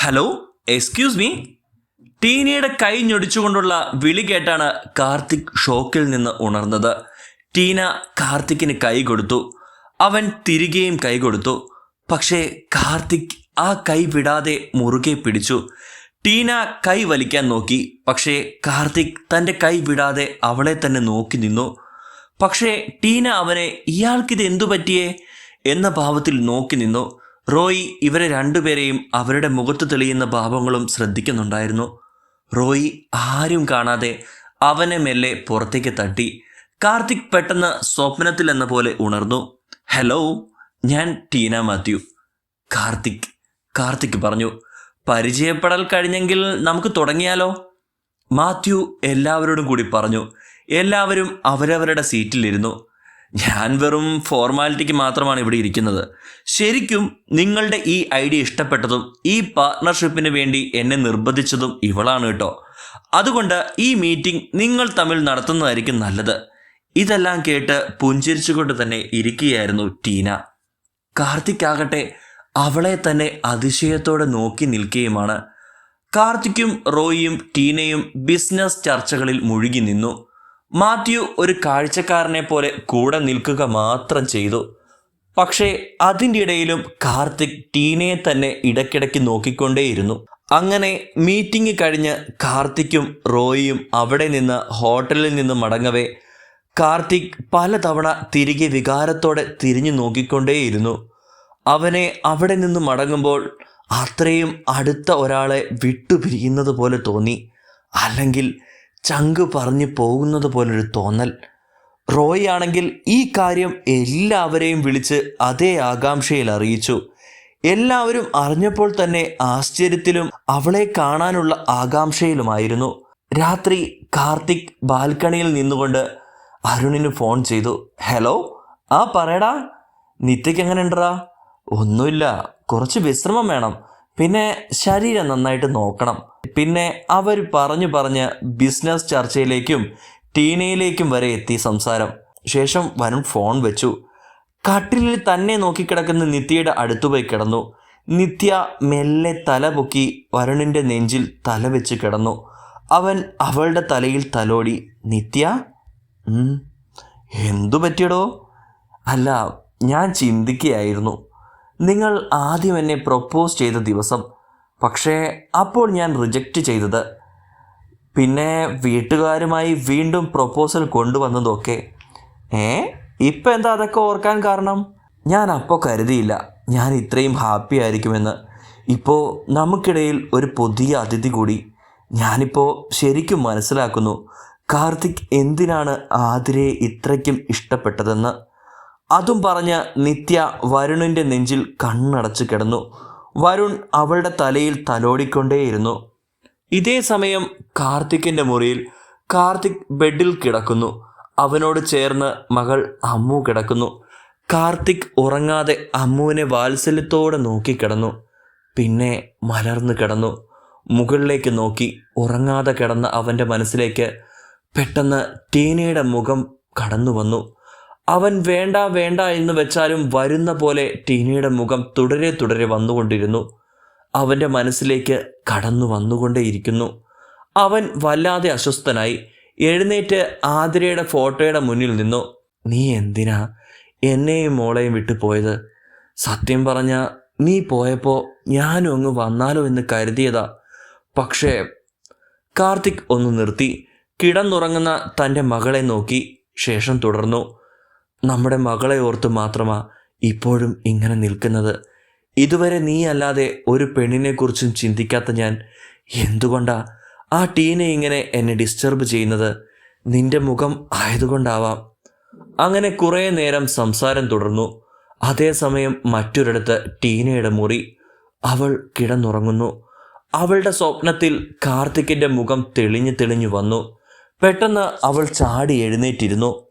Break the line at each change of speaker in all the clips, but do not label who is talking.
Hello excuse me ടീനയുടെ കൈ ഞൊടിച്ചുകൊണ്ടുള്ള വിളി കേട്ടാണ് കാർത്തിക് ഷോക്കിൽ നിന്ന് ഉണർന്നത്. ടീന കാർത്തിക്കിന് കൈ കൊടുത്തു. അവൻ തിരികെയും കൈ കൊടുത്തു. പക്ഷേ കാർത്തിക് ആ കൈ വിടാതെ മുറുകെ പിടിച്ചു. ടീന കൈ വലിക്കാൻ നോക്കി. പക്ഷേ കാർത്തിക് തന്റെ കൈ വിടാതെ അവളെ തന്നെ നോക്കി നിന്നു. പക്ഷേ ടീന അവനെ ഇയാൾക്കിത് എന്തു പറ്റിയേ? എന്ന ഭാവത്തിൽ നോക്കി നിന്നു. റോയി ഇവരെ രണ്ടുപേരെയും അവരുടെ മുഖത്ത് തെളിയുന്ന ഭാവങ്ങളും ശ്രദ്ധിക്കുന്നുണ്ടായിരുന്നു. റോയി ആരും കാണാതെ അവനെ മെല്ലെ പുറത്തേക്ക് തട്ടി. കാർത്തിക് പെട്ടെന്ന് സ്വപ്നത്തിൽ എന്ന പോലെ ഉണർന്നു. ഹലോ ഞാൻ ടീന മാത്യു കാർത്തിക് കാർത്തിക് പറഞ്ഞു. പരിചയപ്പെടൽ കഴിഞ്ഞെങ്കിൽ നമുക്ക് തുടങ്ങിയാലോ? മാത്യു എല്ലാവരോടും കൂടി പറഞ്ഞു. എല്ലാവരും അവരവരുടെ സീറ്റിലിരുന്നു. ഞാൻ വെറും ഫോർമാലിറ്റിക്ക് മാത്രമാണ് ഇവിടെ ഇരിക്കുന്നത്. ശരിക്കും നിങ്ങളുടെ ഈ ഐഡിയ ഇഷ്ടപ്പെട്ടതും ഈ പാർട്ണർഷിപ്പിന് വേണ്ടി എന്നെ നിർബന്ധിച്ചതും ഇവളാണ് കേട്ടോ. അതുകൊണ്ട് ഈ മീറ്റിംഗ് നിങ്ങൾ തമ്മിൽ നടത്തുന്നതായിരിക്കും നല്ലത്. ഇതെല്ലാം കേട്ട് പുഞ്ചിരിച്ചുകൊണ്ട് തന്നെ ഇരിക്കുകയായിരുന്നു ടീന. കാർത്തിക് ആകട്ടെ അവളെ തന്നെ അതിശയത്തോടെ നോക്കി നിൽക്കുകയുമാണ്. കാർത്തിക്കും റോയിയും ടീനയും ബിസിനസ് ചർച്ചകളിൽ മുഴുകി നിന്നു. മാത്യു ഒരു കാഴ്ചക്കാരനെ പോലെ കൂടെ നിൽക്കുക മാത്രം ചെയ്തു. പക്ഷേ അതിന്റെ ഇടയിലും കാർത്തിക് ടീനയെ തന്നെ ഇടയ്ക്കിടയ്ക്ക് നോക്കിക്കൊണ്ടേയിരുന്നു. അങ്ങനെ മീറ്റിംഗ് കഴിഞ്ഞ് കാർത്തിക്കും റോയിയും അവിടെ നിന്ന് ഹോട്ടലിൽ നിന്ന് മടങ്ങവേ കാർത്തിക് പലതവണ തിരികെ വികാരത്തോടെ തിരിഞ്ഞു നോക്കിക്കൊണ്ടേയിരുന്നു. അവനെ അവിടെ നിന്ന് മടങ്ങുമ്പോൾ അത്രയും അടുത്ത ഒരാളെ വിട്ടുപിരിയുന്നത് പോലെ തോന്നി. അല്ലെങ്കിൽ ചങ്ക് പറഞ്ഞു പോകുന്നത് പോലൊരു തോന്നൽ. റോയ് ആണെങ്കിൽ ഈ കാര്യം എല്ലാവരെയും വിളിച്ച് അതേ ആകാംക്ഷയിൽ അറിയിച്ചു. എല്ലാവരും അറിഞ്ഞപ്പോൾ തന്നെ ആശ്ചര്യത്തിലും അവളെ കാണാനുള്ള ആകാംക്ഷയിലുമായിരുന്നു. രാത്രി കാർത്തിക് ബാൽക്കണിയിൽ നിന്നുകൊണ്ട് അരുണിന് ഫോൺ ചെയ്തു. ഹലോ ആ പറയടാ. നിത്യക്ക് എങ്ങനെ ഒന്നുമില്ല. കുറച്ച് വിശ്രമം വേണം. പിന്നെ ശരീരം നന്നായിട്ട് നോക്കണം. പിന്നെ അവർ പറഞ്ഞു പറഞ്ഞ് ബിസിനസ് ചർച്ചയിലേക്കും ടീനയിലേക്കും വരെ എത്തി സംസാരം. ശേഷം വരുൺ ഫോൺ വെച്ചു. കട്ടിലിൽ തന്നെ നോക്കിക്കിടക്കുന്ന നിത്യയുടെ അടുത്തുപോയി കിടന്നു. നിത്യ മെല്ലെ തല പൊക്കി വരുണിന്റെ നെഞ്ചിൽ തല വെച്ച് കിടന്നു. അവൻ അവളുടെ തലയിൽ തലോടി നിത്യ? "ഉം, എന്തു പറ്റിയടോ? അല്ല ഞാൻ ചിന്തിക്കുകയായിരുന്നു. നിങ്ങൾ ആദ്യം എന്നെ പ്രൊപ്പോസ് ചെയ്ത ദിവസം പക്ഷേ അപ്പോൾ ഞാൻ റിജക്റ്റ് ചെയ്തത്. പിന്നെ വീട്ടുകാരുമായി വീണ്ടും പ്രൊപ്പോസൽ കൊണ്ടുവന്നതൊക്കെ. ഏ? ഇപ്പം എന്താ അതൊക്കെ ഓർക്കാൻ കാരണം? ഞാൻ അപ്പോൾ കരുതിയില്ല. ഞാൻ ഇത്രയും ഹാപ്പി ആയിരിക്കുമെന്ന്. ഇപ്പോൾ നമുക്കിടയിൽ ഒരു പുതിയ അതിഥി കൂടി. ഞാനിപ്പോൾ ശരിക്കും മനസ്സിലാക്കുന്നു. കാർത്തിക് എന്തിനാണ് ആതിരയെ ഇത്രയ്ക്കും ഇഷ്ടപ്പെട്ടതെന്ന്. അതും പറഞ്ഞ് നിത്യ വരുണിന്റെ നെഞ്ചിൽ കണ്ണടച്ച് കിടന്നു. വരുൺ അവളുടെ തലയിൽ തലോടിക്കൊണ്ടേയിരുന്നു. ഇതേ സമയം കാർത്തിക്കിന്റെ മുറിയിൽ കാർത്തിക് ബെഡിൽ കിടക്കുന്നു. അവനോട് ചേർന്ന് മകൾ അമ്മു കിടക്കുന്നു. കാർത്തിക് ഉറങ്ങാതെ അമ്മുവിനെ വാത്സല്യത്തോടെ നോക്കിക്കിടന്നു പിന്നെ മലർന്നു കിടന്നു. മുകളിലേക്ക് നോക്കി ഉറങ്ങാതെ കിടന്ന അവന്റെ മനസ്സിലേക്ക് പെട്ടെന്ന് ടീനയുടെ മുഖം കടന്നു വന്നു അവൻ വേണ്ട വേണ്ട എന്ന് വെച്ചാലും വരുന്ന പോലെ ടീനയുടെ മുഖം തുടരെ തുടരെ വന്നുകൊണ്ടിരുന്നു. അവന്റെ മനസ്സിലേക്ക് കടന്നു വന്നുകൊണ്ടേയിരിക്കുന്നു. അവൻ വല്ലാതെ അസ്വസ്ഥനായി. എഴുന്നേറ്റ് ആതിരയുടെ ഫോട്ടോയുടെ മുന്നിൽ നിന്നു. നീ എന്തിനാ എന്നെയും മോളെയും വിട്ടു പോയത്? സത്യം പറഞ്ഞ നീ പോയപ്പോൾ ഞാനും അങ്ങ് വന്നാലോ എന്ന് കരുതിയതാ. പക്ഷേ കാർത്തിക് ഒന്ന് നിർത്തി. കിടന്നുറങ്ങുന്ന തന്റെ മകളെ നോക്കി. ശേഷം തുടർന്നു. നമ്മുടെ മകളെ ഓർത്ത് മാത്രമാ ഇപ്പോഴും ഇങ്ങനെ നിൽക്കുന്നത്. ഇതുവരെ നീ അല്ലാതെ ഒരു പെണ്ണിനെക്കുറിച്ചും ചിന്തിക്കാത്ത ഞാൻ എന്തുകൊണ്ടാ ആ ടീനെ ഇങ്ങനെ എന്നെ ഡിസ്റ്റർബ് ചെയ്യുന്നത്? നിന്റെ മുഖം ആയതുകൊണ്ടാവാം. അങ്ങനെ കുറേ നേരം സംസാരം തുടർന്നു. അതേസമയം മറ്റൊരിടത്ത് ടീനയുടെ മുറി അവൾ കിടന്നുറങ്ങുന്നു. അവളുടെ സ്വപ്നത്തിൽ കാർത്തിക്കിന്റെ മുഖം തെളിഞ്ഞു തെളിഞ്ഞു വന്നു. പെട്ടെന്ന് അവൾ ചാടി എഴുന്നേറ്റിരുന്നു.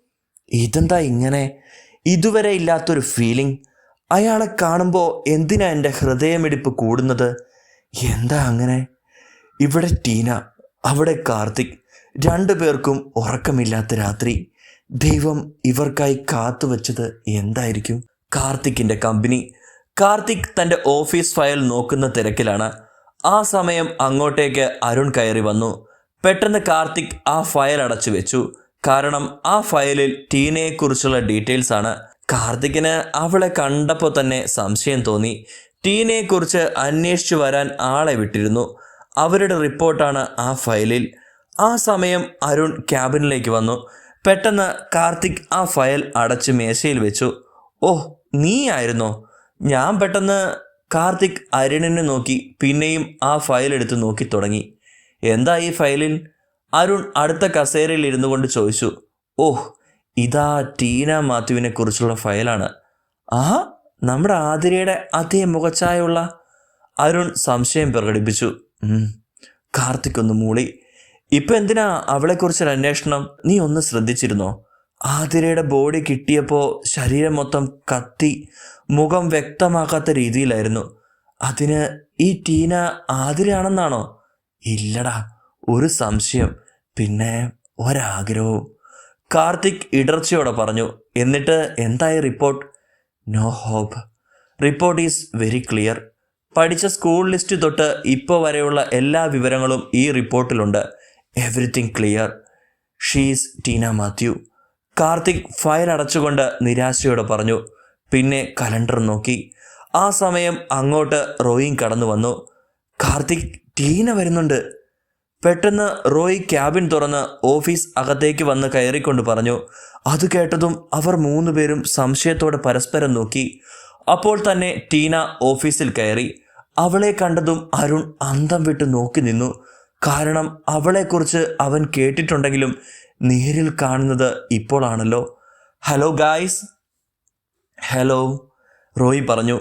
ഇതെന്താ ഇങ്ങനെ? ഇതുവരെ ഇല്ലാത്തൊരു ഫീലിംഗ് അയാളെ കാണുമ്പോൾ എന്തിനാ എന്റെ ഹൃദയമിടിപ്പ് കൂടുന്നത്? എന്താ അങ്ങനെ? ഇവിടെ ടീന അവിടെ കാർത്തിക് രണ്ടു പേർക്കും ഉറക്കമില്ലാത്ത രാത്രി. ദൈവം ഇവർക്കായി കാത്തുവച്ചത് എന്തായിരിക്കും? കാർത്തിക്കിന്റെ കമ്പനി. കാർത്തിക് തന്റെ ഓഫീസ് ഫയൽ നോക്കുന്ന തിരക്കിലാണ്. ആ സമയം അങ്ങോട്ടേക്ക് അരുൺ കയറി വന്നു. പെട്ടെന്ന് കാർത്തിക് ആ ഫയൽ അടച്ചു വെച്ചു. കാരണം ആ ഫയലിൽ ടീനയെക്കുറിച്ചുള്ള ഡീറ്റെയിൽസ് ആണ്. കാർത്തിക്കിന് അവളെ കണ്ടപ്പോൾ തന്നെ സംശയം തോന്നി. ടീനയെക്കുറിച്ച് അന്വേഷിച്ചു വരാൻ ആളെ വിട്ടിരുന്നു. അവരുടെ റിപ്പോർട്ടാണ് ആ ഫയലിൽ. ആ സമയം അരുൺ ക്യാബിനിലേക്ക് വന്നു. പെട്ടെന്ന് കാർത്തിക് ആ ഫയൽ അടച്ച് മേശയിൽ വെച്ചു. ഓ നീ ആയിരുന്നോ? ഞാൻ പെട്ടെന്ന് കാർത്തിക് അരുണിനെ നോക്കി പിന്നെയും ആ ഫയൽ എടുത്ത് നോക്കി തുടങ്ങി. എന്താ ഈ ഫയലിൽ? അരുൺ അടുത്ത കസേരയിൽ ഇരുന്നു കൊണ്ട് ചോദിച്ചു ഓഹ് ഇതാ ടീന മാത്യുവിനെ കുറിച്ചുള്ള ഫയലാണ്. ആ നമ്മുടെ ആതിരയുടെ അതേ മുഖച്ചായുള്ള അരുൺ സംശയം പ്രകടിപ്പിച്ചു. കാർത്തിക് ഒന്ന് മൂളി. ഇപ്പൊ എന്തിനാ അവളെക്കുറിച്ചൊരു അന്വേഷണം? നീ ഒന്ന് ശ്രദ്ധിച്ചിരുന്നോ? ആതിരയുടെ ബോഡി കിട്ടിയപ്പോൾ ശരീരം മൊത്തം കത്തി മുഖം വ്യക്തമാക്കാത്ത രീതിയിലായിരുന്നു. അതിന് ഈ ടീന ആതിരയാണെന്നാണോ? ഇല്ലടാ ഒരു സംശയം പിന്നെ ഒരാഗ്രഹവും. കാർത്തിക് ഇടർച്ചയോടെ പറഞ്ഞു എന്നിട്ട് എന്തായി report? No hope. Report is very clear. പഠിച്ച സ്കൂൾ ലിസ്റ്റ് തൊട്ട് ഇപ്പോൾ വരെയുള്ള എല്ലാ വിവരങ്ങളും ഈ റിപ്പോർട്ടിലുണ്ട്. Everything clear. She's Teena Mathew. Karthik file അടച്ചുകൊണ്ട് നിരാശയോടെ പറഞ്ഞു പിന്നെ കലണ്ടർ നോക്കി. ആ സമയം അങ്ങോട്ട് റോയിങ് കടന്നു വന്നു കാർത്തിക് ടീന വരുന്നുണ്ട്. പെട്ടെന്ന് റോയ് ക്യാബിൻ തുറന്ന് ഓഫീസ് അകത്തേക്ക് വന്ന് കയറിക്കൊണ്ട് പറഞ്ഞു അത് കേട്ടതും അവർ മൂന്നുപേരും സംശയത്തോടെ പരസ്പരം നോക്കി. അപ്പോൾ തന്നെ ടീന ഓഫീസിൽ കയറി. അവളെ കണ്ടതും അരുൺ അന്തം വിട്ട് നോക്കി നിന്നു. കാരണം അവളെക്കുറിച്ച് അവൻ കേട്ടിട്ടുണ്ടെങ്കിലും നേരിൽ കാണുന്നത് ഇപ്പോഴാണല്ലോ. ഹലോ ഗായ്സ് ഹലോ റോയി പറഞ്ഞു.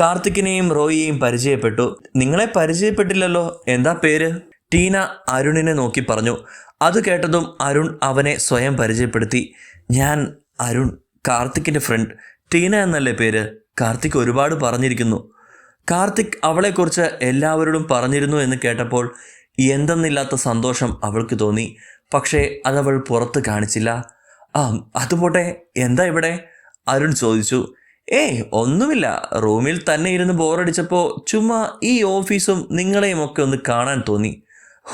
കാർത്തിക്കിനെയും റോയിയെയും പരിചയപ്പെട്ടു. നിങ്ങളെ പരിചയപ്പെട്ടില്ലല്ലോ. എന്താ പേര്? ടീന അരുണിനെ നോക്കി പറഞ്ഞു. അത് കേട്ടതും അരുൺ അവനെ സ്വയം പരിചയപ്പെടുത്തി. ഞാൻ അരുൺ കാർത്തിക്കിന്റെ ഫ്രണ്ട് ടീന എന്നല്ലേ പേര്? കാർത്തിക് ഒരുപാട് പറഞ്ഞിരിക്കുന്നു. കാർത്തിക് അവളെക്കുറിച്ച് എല്ലാവരോടും പറഞ്ഞിരുന്നു എന്ന് കേട്ടപ്പോൾ എന്തെന്നില്ലാത്ത സന്തോഷം അവൾക്ക് തോന്നി. പക്ഷേ അതവൾ പുറത്ത് കാണിച്ചില്ല. ആ അതുപോട്ടെ എന്താ ഇവിടെ? അരുൺ ചോദിച്ചു. ഏയ് ഒന്നുമില്ല. റൂമിൽ തന്നെ ഇരുന്ന് ബോറടിച്ചപ്പോൾ ചുമ്മാ ഈ ഓഫീസും നിങ്ങളെയും ഒക്കെ ഒന്ന് കാണാൻ തോന്നി.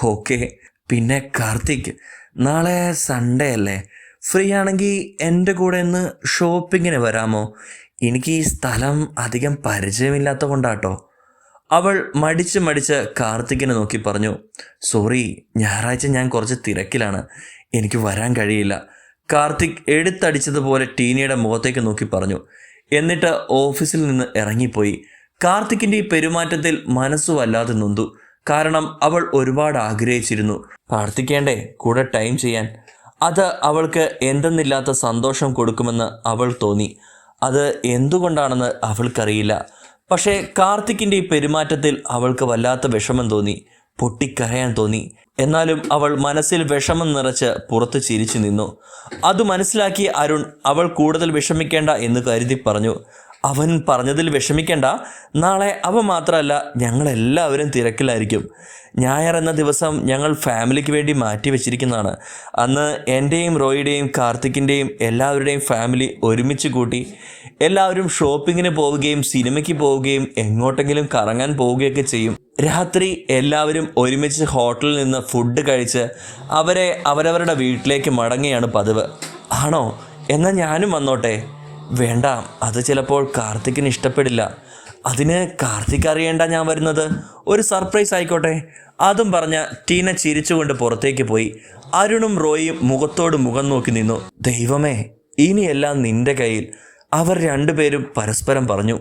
ഓക്കെ. പിന്നെ കാർത്തിക് നാളെ സൺഡേ അല്ലേ? ഫ്രീ ആണെങ്കിൽ എന്റെ കൂടെ ഒന്ന് ഷോപ്പിങ്ങിന് വരാമോ? എനിക്ക് ഈ സ്ഥലം അധികം പരിചയമില്ലാത്ത കൊണ്ടാട്ടോ. അവൾ മടിച്ച് മടിച്ച് കാർത്തികിനെ നോക്കി പറഞ്ഞു സോറി ഞായറാഴ്ച ഞാൻ കുറച്ച് തിരക്കിലാണ്. എനിക്ക് വരാൻ കഴിയില്ല. കാർത്തിക് എടുത്തടിച്ചതുപോലെ ടീനയുടെ മുഖത്തേക്ക് നോക്കി പറഞ്ഞു. എന്നിട്ട് ഓഫീസിൽ നിന്ന് ഇറങ്ങിപ്പോയി. കാർത്തിക്കിന്റെ ഈ പെരുമാറ്റത്തിൽ മനസ്സു വല്ലാതെ നൊന്തു. കാരണം അവൾ ഒരുപാട് ആഗ്രഹിച്ചിരുന്നു. പ്രാർത്ഥിക്കേണ്ടേ കൂടെ ടൈം ചെയ്യാൻ. അത് അവൾക്ക് എന്തെന്നില്ലാത്ത സന്തോഷം കൊടുക്കുമെന്ന് അവൾ തോന്നി. അത് എന്തുകൊണ്ടാണെന്ന് അവൾക്കറിയില്ല. പക്ഷേ കാർത്തിക്കിന്റെ ഈ പെരുമാറ്റത്തിൽ അവൾക്ക് വല്ലാത്ത വിഷമം തോന്നി. പൊട്ടിക്കരയാൻ തോന്നി. എന്നാലും അവൾ മനസ്സിൽ വിഷമം നിറച്ച് പുറത്ത് ചിരിച്ചു നിന്നു. അത് മനസ്സിലാക്കി അരുൺ അവൾ കൂടുതൽ വിഷമിക്കേണ്ട എന്ന് കരുതി പറഞ്ഞു. അവൻ പറഞ്ഞതിൽ വിഷമിക്കേണ്ട. നാളെ അവ മാത്രമല്ല ഞങ്ങളെല്ലാവരും തിരക്കിലായിരിക്കും. ഞായർ എന്ന ദിവസം ഞങ്ങൾ ഫാമിലിക്ക് വേണ്ടി മാറ്റി വെച്ചിരിക്കുന്നതാണ്. അന്ന് എന്റെയും റോയിയുടെയും കാർത്തിക്കിന്റെയും എല്ലാവരുടെയും ഫാമിലി ഒരുമിച്ച് കൂട്ടി എല്ലാവരും ഷോപ്പിങ്ങിന് പോവുകയും സിനിമയ്ക്ക് പോവുകയും എങ്ങോട്ടെങ്കിലും കറങ്ങാൻ പോവുകയൊക്കെ ചെയ്യും. രാത്രി എല്ലാവരും ഒരുമിച്ച് ഹോട്ടലിൽ നിന്ന് ഫുഡ് കഴിച്ച് അവരെ അവരവരുടെ വീട്ടിലേക്ക് മടങ്ങുകയാണ് പതിവ്. ആണോ? എന്നാൽ ഞാനും വന്നോട്ടെ. വേണ്ട അത് ചിലപ്പോൾ കാർത്തിക്കിന് ഇഷ്ടപ്പെടില്ല. അതിന് കാർത്തിക് അറിയേണ്ട ഞാൻ വരുന്നത്? ഒരു സർപ്രൈസ് ആയിക്കോട്ടെ. അതും പറഞ്ഞ ടീന ചിരിച്ചുകൊണ്ട് പുറത്തേക്ക് പോയി. അരുണും റോയും മുഖത്തോട് മുഖം നോക്കി നിന്നു. ദൈവമേ ഇനിയെല്ലാം നിന്റെ കയ്യിൽ. അവർ രണ്ടുപേരും പരസ്പരം പറഞ്ഞു.